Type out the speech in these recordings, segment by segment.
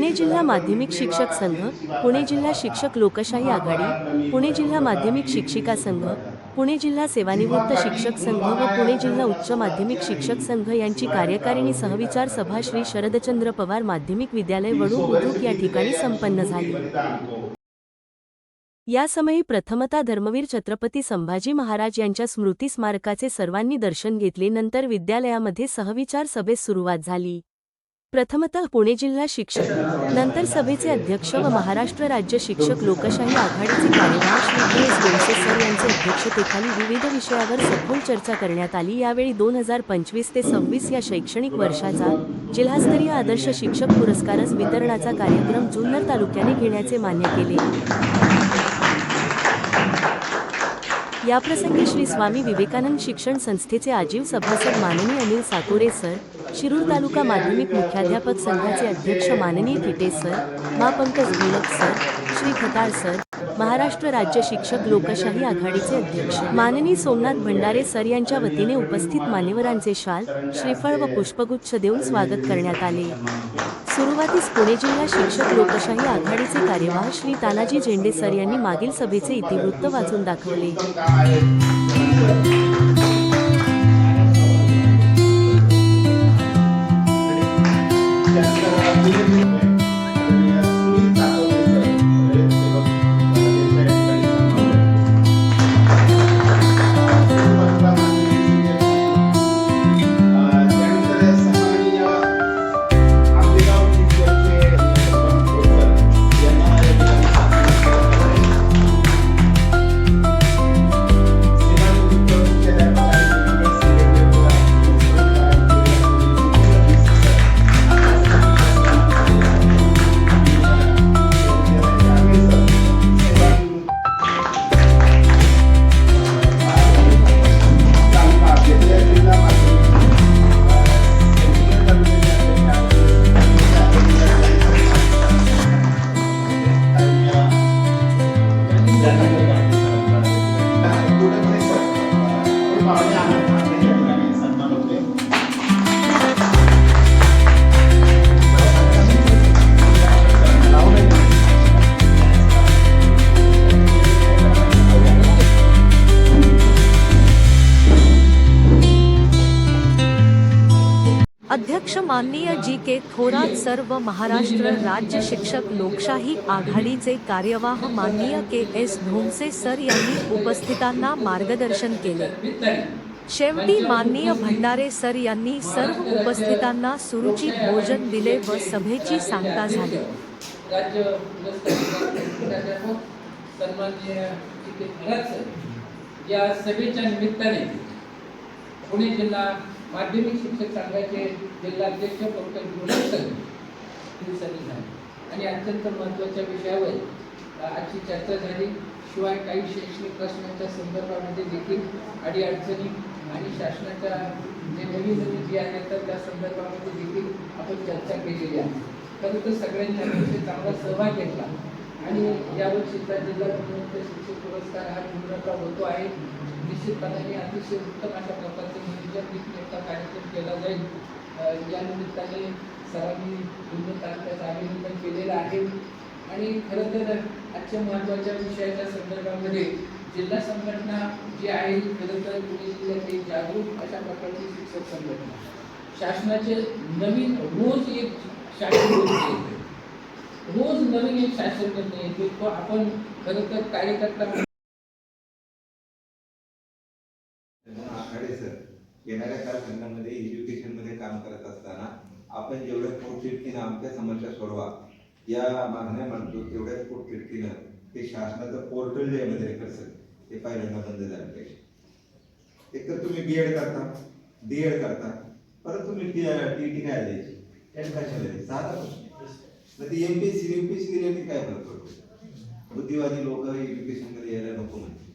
पुणे जिल्हा माध्यमिक शिक्षक संघ पुणे जिल्हा शिक्षक लोकशाही आघाडी पुणे जिल्हा माध्यमिक शिक्षिका संघ पुणे जिल्हा सेवानिवृत्त शिक्षक संघ व पुणे जिल्हा उच्च माध्यमिक शिक्षक संघ यांची कार्यकारिणी सहविचार सभा श्री शरदचंद्र पवार माध्यमिक विद्यालय वडू बुद्रुक या ठिकाणी संपन्न झाली. यासमयी प्रथमता धर्मवीर छत्रपती संभाजी महाराज यांच्या स्मृती स्मारकाचे सर्वांनी दर्शन घेतले नंतर विद्यालयामध्ये सहविचार सभेस सुरुवात झाली. प्रथमतः पुणे जिल्हा शिक्षक नंतर सभेचे अध्यक्ष व महाराष्ट्र राज्य शिक्षक लोकशाही आघाडीचे कार्यवाह श्री एस गोडसे सर यांच्या अध्यक्षतेखाली विविध विषयावर सखोल चर्चा करण्यात आली. यावेळी दोन हजार पंचवीस ते सव्वीस या शैक्षणिक वर्षाचा जिल्हास्तरीय आदर्श शिक्षक पुरस्कारस वितरणाचा कार्यक्रम जुन्नर तालुक्याने घेण्याचे मान्य केले. याप्रसंगी श्री स्वामी विवेकानंद शिक्षण संस्थेचे आजीव सभासद माननीय अनिल साकोरे सर शिरूर तालुका माध्यमिक मुख्याध्यापक संघाचे अध्यक्ष माननीय थिटे सर मा पंकज भिलक सर श्री खताळ सर महाराष्ट्र राज्य शिक्षक लोकशाही आघाडीचे अध्यक्ष. माननीय सोमनाथ भंडारे सर यांच्या वतीने उपस्थित मान्यवरांचे शाल श्रीफळ व पुष्पगुच्छ देऊन स्वागत करण्यात आले. सुरुवातीस पुणे जिल्हा शिक्षक लोकशाही आघाडीचे कार्यवाह श्री तानाजी झेंडे सर यांनी मागील सभेचे इतिवृत्त वाचून दाखवले. अध्यक्ष माननीय जी के थोरात सर्व महाराष्ट्र राज्य शिक्षक लोकशाही आघाडीचे कार्यवाह माननीय के एस धोमसे सर यांनी उपस्थितांना मार्गदर्शन केले. शेवटी माननीय भंडारे सर यांनी सर्व उपस्थितांना सुरुची भोजन दिले व सभेची सांगता झाली. या सभेच्या निमित्ताने पुणे जिल्हा माध्यमिक शिक्षक संघाचे जिल्हाध्यक्ष डॉक्टर गुरुनाथ दिवसांनी झाले. आणि अत्यंत महत्त्वाच्या विषयावर आजची चर्चा झाली. शिवाय काही शैक्षणिक प्रश्नांच्या संदर्भामध्ये देखील अडीअडचणी आणि शासनाच्या जे नवीन नवीन जे आहेत तर त्या संदर्भामध्ये देखील आपण चर्चा केलेली आहे. खरं तर सगळ्यांनी चांगला सहभाग घेतला. आणि यावर्षीचा जिल्हा गुणवत्ता शिक्षक पुरस्कार हा गुणवत्ता होतो आहे निश्चितपणाने अतिशय उत्तम अशा प्रकारचे नियोजन नीटनेटका कार्यक्रम केला जाईल. या निमित्ताने सरांनी जुन्नर तालुक्याचं अभिनंदन केलेलं आहे. आणि खरं तर आजच्या महत्त्वाच्या विषयाच्या संदर्भामध्ये जिल्हा संघटना जी आहे खरं तर पुणे जिल्ह्यातली जागरूक अशा प्रकारची शिक्षक संघटना. शासनाचे नवीन रोज एक शासन रोज नवीन एक शासन करणे तो आपण खरं तर कार्यकर्ता आखाडे सर येणाऱ्या कालखंडामध्ये एज्युकेशनमध्ये काम करत असताना आपण जेवढ्या पोटतिडकीनं आमच्या समस्या सोडवा या मागण्या मानतो तेवढ्याच पोटतिडकीनं ते शासनाचं पोर्टल जे आहे मध्ये रेफर ते पहिल्यांदा बंद झालं पाहिजे. एकतर तुम्ही बी एड करता डी एड करता परत तुम्ही टी टी काय द्यायची? टेट कशाला द्यायची. साधा प्रश्न. मग ती M P C P C काय फरक पडतो? बुद्धिवादी लोक एज्युकेशनमध्ये यायला नको म्हणते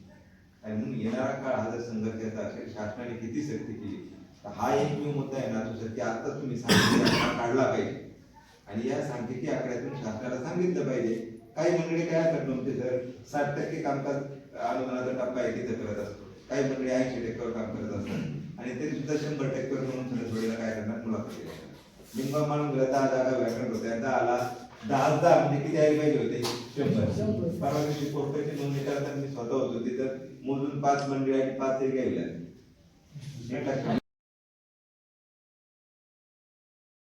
आणि म्हणून येणारा काळ हा जर संघर्षाचा असेल शासनाने किती सक्ती केली तर हा एकमेव मुद्दा आहे ना तो सत्य आता तुम्ही सांगितलं काढला पाहिजे. आणि या सांख्यिकी आकड्यातून शासनाला सांगितलं पाहिजे. काही मंडळी काय करतो म्हणजे सर? साठ टक्के कामकाज अनुदानाचा टप्पा आहे तिथं करत असतो काही मंडळी ऐंशी टक्क्यावर काम करत असतात. आणि तरी सुद्धा शंभर टक्के म्हणून सगळ्या जागा व्याकरण होते. आता आला दहा दहा म्हणजे किती यायला पाहिजे होते? शंभर. परवा दिवशी पोस्टाची नोंदणी करताना मी स्वतः होतो. तिथं मोजून पाच मंडळी आणि पाच हे घ्यायला